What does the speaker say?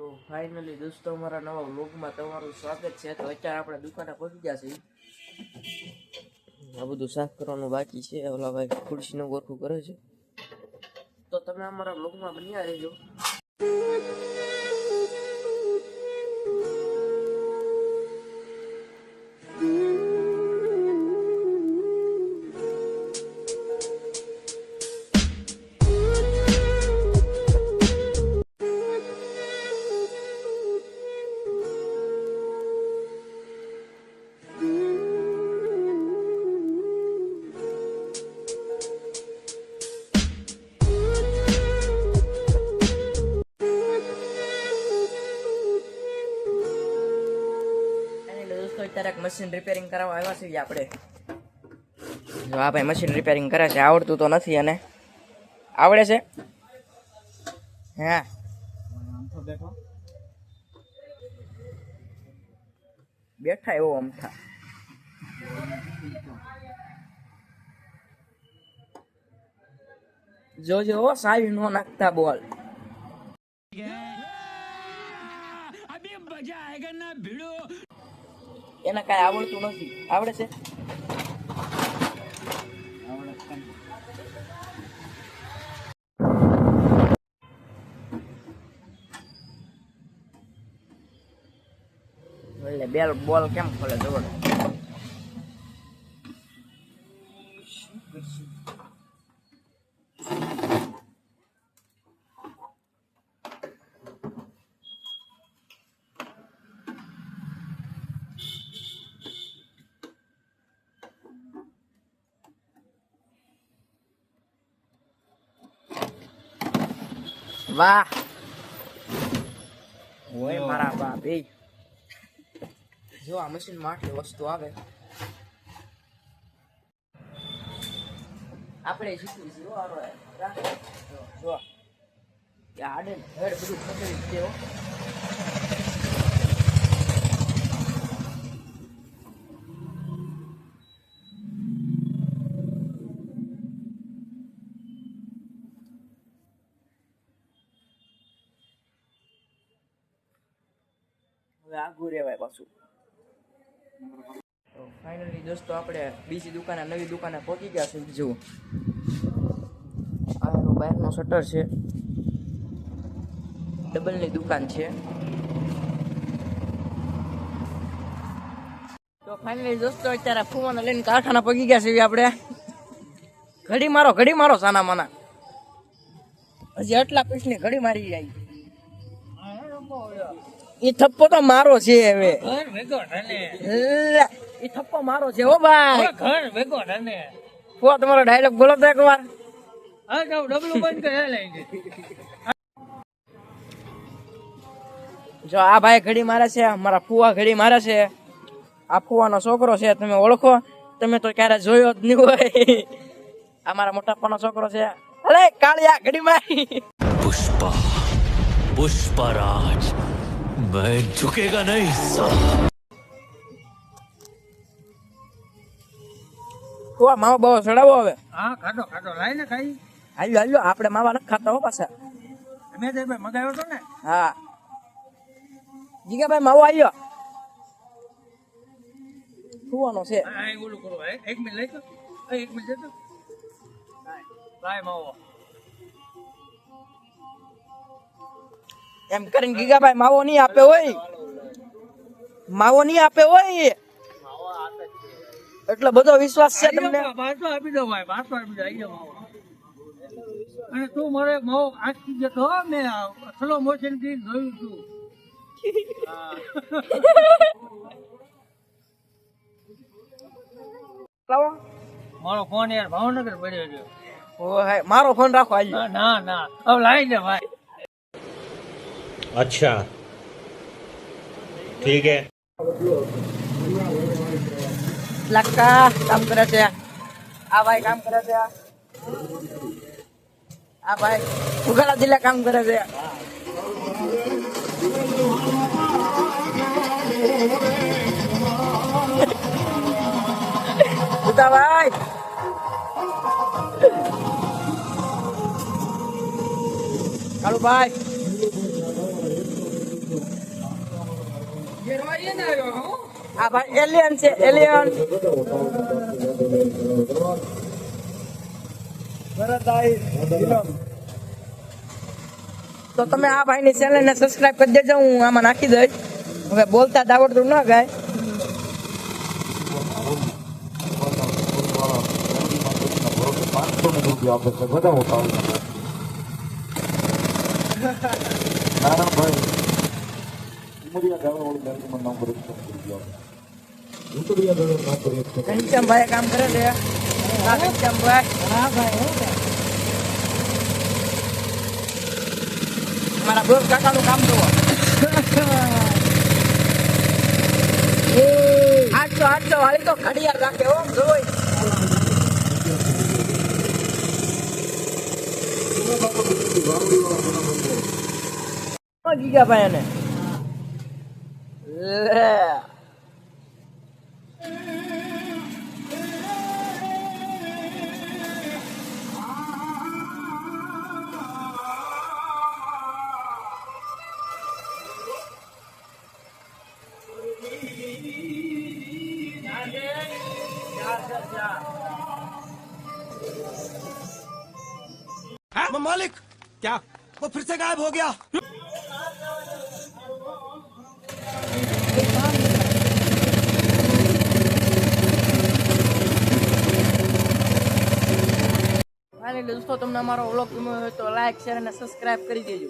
તો ફાઇનલી દોસ્તો, અમારા નવા વ્લોગમાં તમારું સ્વાગત છે. તો અત્યારે આપણે દુકાને પહોંચી ગયા છીએ. આ બધું સાફ કરવાનું બાકી છે. ઓલા ભાઈ ખુરશીનું ગોઠવું કરે છે. તો તમે અમારા વ્લોગમાં બન્યા રહેજો. મશીન રિપેરિંગ કરાવવા આવ્યા છીએ આપણે. જો ભાઈ મશીન રિપેરિંગ કરે છે, આવડતું તો નથી અને આવડે છે? હા. બેઠા એવો અમથા. જોજો સાવી નો નાખતા બોલ. એને કાંઈ આવડતું નથી. આવડે છે? એટલે બેલ બોલ કેમ ખોલે? જોડે વાહ. ઓય મારા બાપ જો આ મશીન માટે વસ્તુ આવે. આપણે શીખવી છે. જો, આડે ધડ બધું ખતરી જ હવે આઘું રહેવાય પાછું. તો ફાઇનલી દોસ્તો આપણે બીજી દુકાને, નવી દુકાને પહોંચી ગયા છે જુઓ. આનું બહારનું શટર છે. ડબલની દુકાન છે. તો ફાઇનલી દોસ્તો અત્યારે ફૂવાના લઈને કારખાના પગી ગયા છે આપણે. ઘડી મારો ઘડી મારો સાના માના. હજી આટલા પીસની ઘડી મારી જાય એ થપ્પો તો મારો છે હવે. એ થપ્પો મારો છે હો ભાઈ. ઘર તમારો ડાયલોગ બોલો તો એકવાર. જો આ ભાઈ ઘડી મારે છે મારા ફુવા ઘડી મારે છે. આ ફુવાનો છોકરો છે તમે ઓળખો. તમે તો ક્યારે જોયો જ નહીં હોય. આ મારા મોટાપાનો છોકરો છે. અરે કાળિયા ઘડી મારી પુષ્પા પુષ્પરાજ. मैं झुकेगा नहीं साला ફુવા માવો બાવો ચડાવો હવે હા ખાધો ખાધો લાઈ ને ખાઈ હાલ્યો હાલ્યો આપણે માવા નથી ખાતા હો પાછા મેં તો ભાઈ મગાવ્યો હતો ને હા જીગાભાઈ માવો આવ્યો ફુવાનો છે હા એ ઓલું કરો એક એક મિનિટ લઈ તો એ એક મિનિટ લેતો લાય માવો એમ કરીને ગીગાભાઈ માવો નહીં આપે હોય. માવો નહીં આપે હોય. એટલો બધો વિશ્વાસ છે તમને. પાછો આપી દો ભાઈ પાછો આપી દો આવી માવો અને તું મારે માવો આંખી જતો મેં સ્લો મોશનથી જોયું તું. લાવો. મારો ફોન યાર ભાવનગર પડ્યો છે. મારો ફોન રાખો આજે ના ના ના. હવે લાવી દે ભાઈ. अच्छा ठीक है લાકા કામ કરે છે આ ભાઈ કામ કરે છે આ ભાઈ ઉગાડા જિલ્લા કામ કરે છે ભાઈ કાળુભાઈ આ ભાઈ એલિયન છે એલિયન તો તમે આ ભાઈની ચેનલ ને સબસ્ક્રાઇબ કરી દેજો, હું આમાં નાખી દઈશ. હવે બોલતા દાવડતું ના ગાય. ઘનશ્યામભાઈ કામ કરે છે હા ઘનશ્યામભાઈ હા ભાઈ હો ભાઈ. મારા બોસ કાકાનું કામ જુઓ આઠસો આઠસો વાળી તો ઘડિયાળ રાખે ઓમ જોઈ જીગાભાઈ એને લે मालिक! क्या? वो फिर से गायब हो गया। ફાઇનલી દોસ્તો તમને અમારો વ્લોગ ગમ્યો હોય તો લાઈક શેર અને સબસ્ક્રાઇબ કરી દેજો.